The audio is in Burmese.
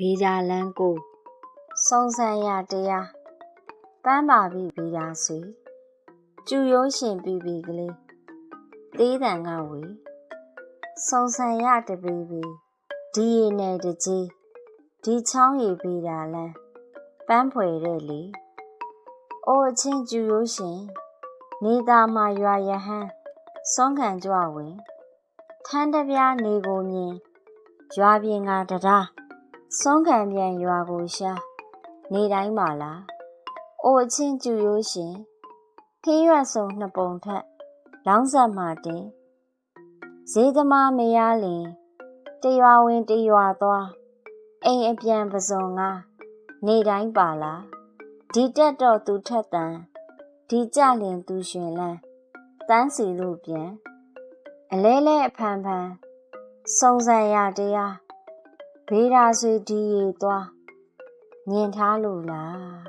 ဘေးဒါလန်းကိုစုံစမ်းရတရားပန်းပါပြီဘေးဒါဆွေကျူရိုးရှင်ပြီပြီကလေးသေးတန်ကဝေစုံစမ်းရတပေပေဒီရည်နဲ့တကြီးဒီချောင်းရည်ဘေးဒါလန်းပန်းဖွယ်တဲ့လေအိုအချင်းကျူရိုးရှင်နေသားမှာရွာရဟန်းစွန့်ခံကြွဝင်ထန်းတပြားနေကိုမြင်ရွာပြင်ကတရား စွန့်ခံပြန်ရွာကိုရှာနေတိုင်းပါလားအိုအချင်းကျူရိုးရှင်ခင်းရွက်စုံနှစ်ပုံထက်လောင်းဆက်မှတင်ဈေးသမားမရလင်တရွာဝင်တရွာသွားအိမ်အပြန်ပစုံငါနေတိုင်းပါလားဒီတက်တော့သူထက်တန်ဒီကြလင်သူရှင်လန်းတန်းစီလို့ပြန်အလဲလဲအဖန်ဖန်စုံစံရတရား ဘေးရာဆွေဒီရီသွားမြင်ထားလို့လား